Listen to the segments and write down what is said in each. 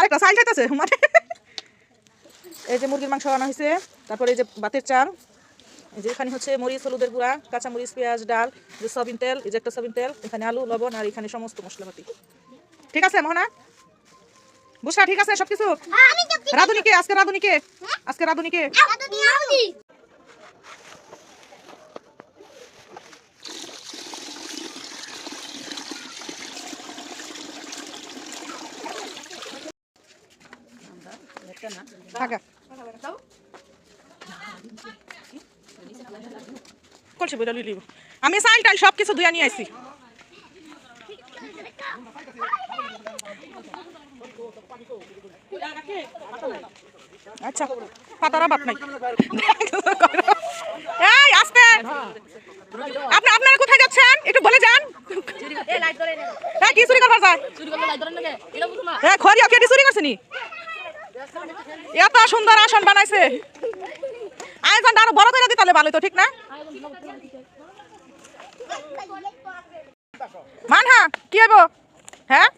আরেকটা সাইল খাইতেছে মানে। এই যে মুরগির মাংস আনা হয়েছে তারপরে এই যে ভাতের চাল। এই যে এখানে হচ্ছে মরিচ হলুদের গুঁড়া কাঁচা মরিচ পেঁয়াজ ডাল যে সবিন তেল এই যে একটা সবিন তেল এখানে আলু লবণ আর এখানে সমস্ত মশলাপাতি। ঠিক আছে মোহনা? বুসরা ঠিক আছে সবকিছু? রাধুনিকে আজকে রাধুনিকে আজকে রাধুনিকে। কলসি বইটা লিলিব আমি চাল টাল সব কিছু ধুয়া নিয়ে আইছি। আচ্ছা পাতারা বাপ নাই। এই আস্তে। আপনি আপনারা কোথায় যাচ্ছেন? একটু বলে যান। হ্যাঁ কি চুরি করবার যায়? হ্যাঁ খড়িয়া কেটে চুরি করছে নি? এত সুন্দর আসন বানাইছে। আয়োজনটা আরও বড় করে দিতে হলে ভালো তো, ঠিক না? মানহা, কি হইব? হ্যাঁ?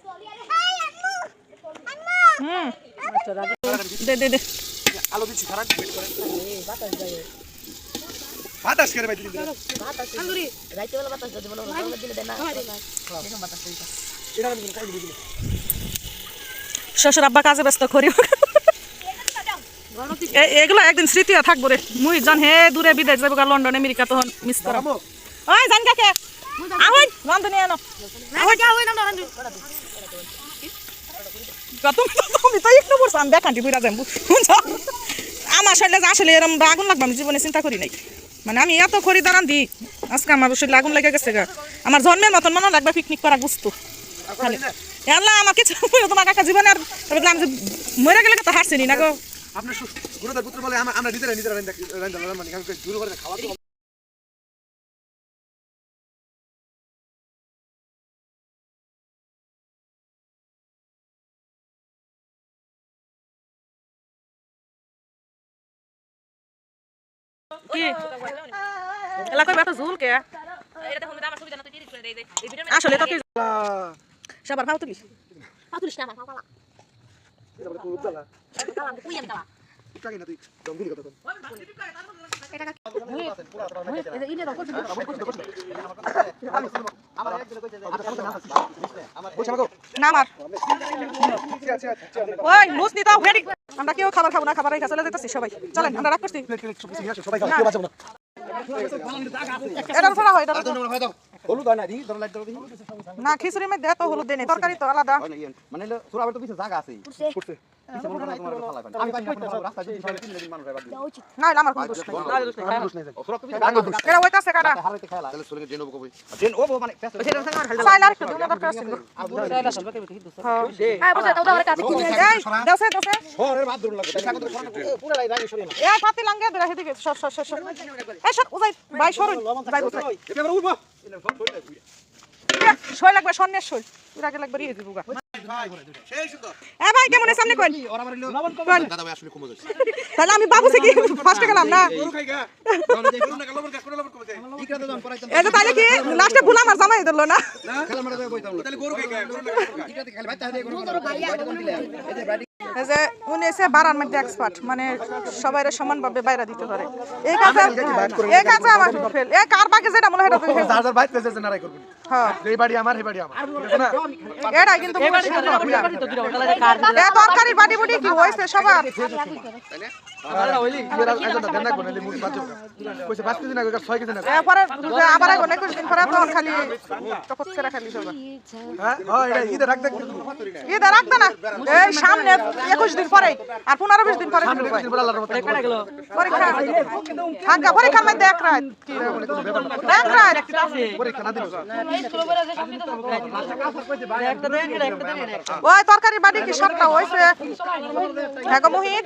শ্বশুর আব্বা কাজে ব্যস্ত করি এগুলো একদিন স্মৃতি থাকব রে। মুই জান হে দূরে বিদেশ যাব গা লন্ডন আমেরিকা তখন মিস ওই জান কাকে? আহই রান্ধনি আনো আহই যা ওই রান্ধো রান্ধো তুমি তো তুমি তো একটু বলছো আমি বেকান্তি বুঝা যাম আমার শরীরে আসলে এরম আগুন লাগবে আমি জীবনে চিন্তা করি নাই। মানে আমি এত খরিদার আনদি আজকে আমার শরীরে আগুন লেগে গেছে গা। আমার জন্মের মতন মনে লাগবে পিকনিক করা বুঝতো আল্লাহ আমার কিছু তোমার কাকা জীবনে আর মরে গেলে তো হারছিনি না গো। আপনার গুরুদার পুত্র বলে আমরা নিজেরা নিজেরা মানে করে খাওয়া বেটা ঝুল কে? আসলে তো সবার ভাও তুলিস জ্বালা উঠাকে না আমার আচ্ছা আচ্ছা ওই লুজ নিতে ভেরি আমরা কেউ খাবার খাব না খাবার রেখে চলে যেতেছি সবাই চলেন আমরা রাগ করছি এটা হয় এটা হলুদ হয় না দি তোর লাইট দিই না খিচুড়ির মধ্যে এত হলুদ দেয় তরকারি তো আলাদা। ইয়েন মানে তো কিছু জায়গা আছে কিছু মনে হয়। মানে হ্যাঁ লাগবে স্বর্ণের সই এর আগে লাগবে রিয়ে দিবুগা সেই সুন্দর এ ভাই কেমন ওরা মারিলো দাদা ভাই আসলে কমে যাচ্ছে। তাহলে আমি বাবু থেকে ফার্স্টে গেলাম না? যে তাহলে কি লাস্টে ভুল আমার জামাই দিল না? যে যে উনি এসে বাড়ার মধ্যে এক্সপার্ট মানে সবাই সমানভাবে বাইরে দিতে পারে। এই কাজে এই কাজে আমার ফেল এই কার বাকি যেটা মনে হয় এটা যার যার নারাই করবেন হ্যাঁ। এই বাড়ি আমার এই বাড়ি আমার। এটাই কিন্তু এ তরকারি বাড়ি বুড়ি। কি হয়েছে সবার? দিন সামনে একুশ দিন পরে আর পনেরো বিশ দিন পরে পরীক্ষা থাকা পরীক্ষার মধ্যে এক রাত। কি এক রাত। ওই তরকারি বাড়ি কি সবটা? মোহিত।